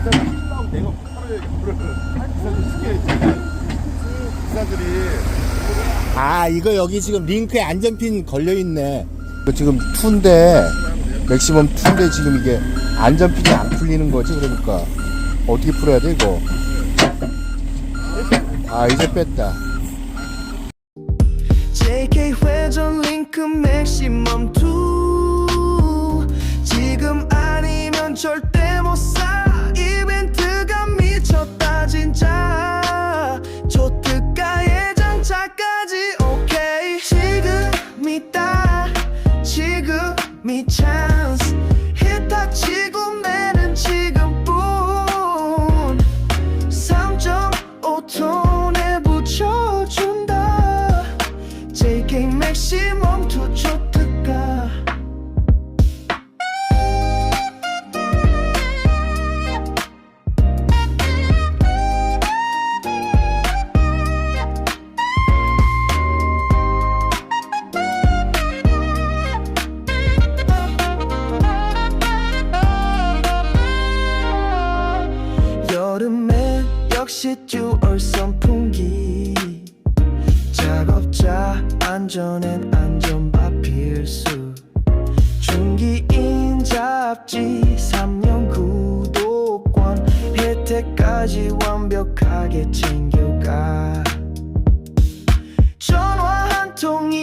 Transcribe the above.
기사들 하려고 내가 팔아야 기사들 시켜야지. 기사들이 아 이거 여기 지금 링크에 안전핀 걸려있네. 이거 지금 2인데 맥시멈 2인데 지금 이게 안전핀이 안 풀리는 거지 그러니까. 어떻게 풀어야 돼 이거? 아 이제 뺐다. JK 회전 링크 맥시멈 2 지금 아니면 절대 역시 듀얼 선풍기. 작업자 안전엔 안전바 필수. 중기인 잡지 3년 구독권. 혜택까지 완벽하게 챙겨가. 전화 한 통이